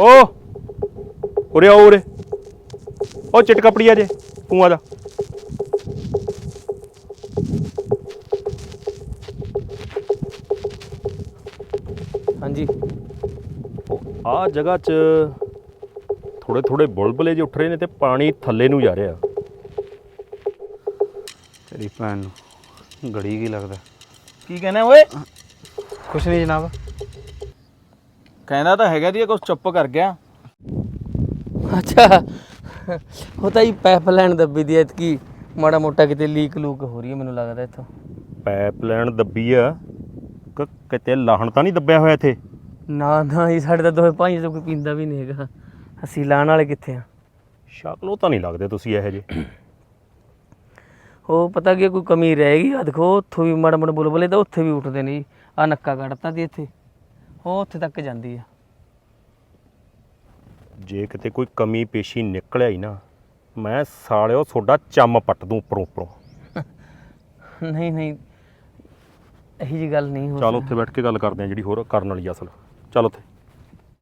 ਓ ਉਰੇ ਆਓ ਉਰੇ। ਓ ਚਿੱਟ ਕਪੜੀਆ ਜੇ ਤੂੰ ਆ ਜਾ। ਹਾਂਜੀ। ਆ ਜਗ੍ਹਾ 'ਚ ਥੋੜੇ ਥੋੜੇ ਬੁਲਬੁਲੇ ਜਿਹੇ ਉੱਠ ਰਹੇ ਨੇ ਤੇ ਪਾਣੀ ਥੱਲੇ ਨੂੰ ਜਾ ਰਿਹਾ। ਤੇਰੀ ਭੈਣ ਨੂੰ ਗੜੀ ਕੀ ਲੱਗਦਾ? ਕੀ ਕਹਿੰਦੇ ਓਏ? ਕੁਛ ਨਹੀਂ ਜਨਾਬ। ਕਹਿੰਦਾ ਤਾਂ ਹੈਗਾ ਦੀ ਕੁਝ ਚੁੱਪ ਕਰ ਗਿਆ। ਅੱਛਾ ਉਹ ਤਾਂ ਹੀ ਪਾਈਪਲਾਈਨ ਦੱਬੀ ਦੀ ਐਤਕੀ ਮਾੜਾ ਮੋਟਾ ਕਿਤੇ ਲੀਕ ਲੂਕ ਹੋ ਰਹੀ ਹੈ ਮੈਨੂੰ ਲੱਗਦਾ ਇੱਥੋਂ। ਪਾਈਪਲਾਈਨ ਦੱਬੀ ਆ ਕਿ ਕਿਤੇ ਲਾਹਣ ਤਾਂ ਨਹੀਂ ਦੱਬਿਆ ਹੋਇਆ ਇੱਥੇ? ਨਾ ਨਾ ਹੀ ਸਾਡੇ ਤਾਂ ਦੋਵੇਂ ਭਾਈਆਂ ਤੋਂ ਕੋਈ ਪੀਂਦਾ ਵੀ ਨਹੀਂ ਹੈਗਾ। ਅਸੀਂ ਲਾਣ ਵਾਲੇ ਕਿੱਥੇ ਆ? ਸ਼ਕਲੋਂ ਤਾਂ ਨਹੀਂ ਲੱਗਦੇ ਤੁਸੀਂ ਇਹੋ ਜਿਹੇ। ਉਹ ਪਤਾ ਕੀ ਹੈ, ਕੋਈ ਕਮੀ ਰਹੇਗੀ ਆ ਦੇਖੋ ਉੱਥੋਂ ਵੀ ਮਾੜਾ ਬੁਲਬੁਲੇ ਤਾਂ ਉੱਥੇ ਵੀ ਉੱਠਦੇ ਨੇ ਜੀ। ਆ ਨੱਕਾ ਕੱਢਤਾ ਦੀ ਇੱਥੇ। ਉਹ ਉੱਥੇ ਤੱਕ ਜਾਂਦੀ ਆ। ਜੇ ਕਿਤੇ ਕੋਈ ਕਮੀ ਪੇਸ਼ੀ ਨਿਕਲਿਆ ਹੀ ਨਾ ਮੈਂ ਸਾਲਿਓ ਤੁਹਾਡਾ ਚੰਮ ਪੱਟ ਦੂੰ ਉੱਪਰੋਂ ਉੱਪਰੋਂ। ਨਹੀਂ ਨਹੀਂ ਇਹੀ ਜੀ ਗੱਲ ਨਹੀਂ ਹੋ ਚੱਲ ਉੱਥੇ ਬੈਠ ਕੇ ਗੱਲ ਕਰਦੇ ਆ ਜਿਹੜੀ ਹੋਰ ਕਰਨ ਵਾਲੀ ਆ ਅਸਲ। ਚੱਲ ਉੱਥੇ।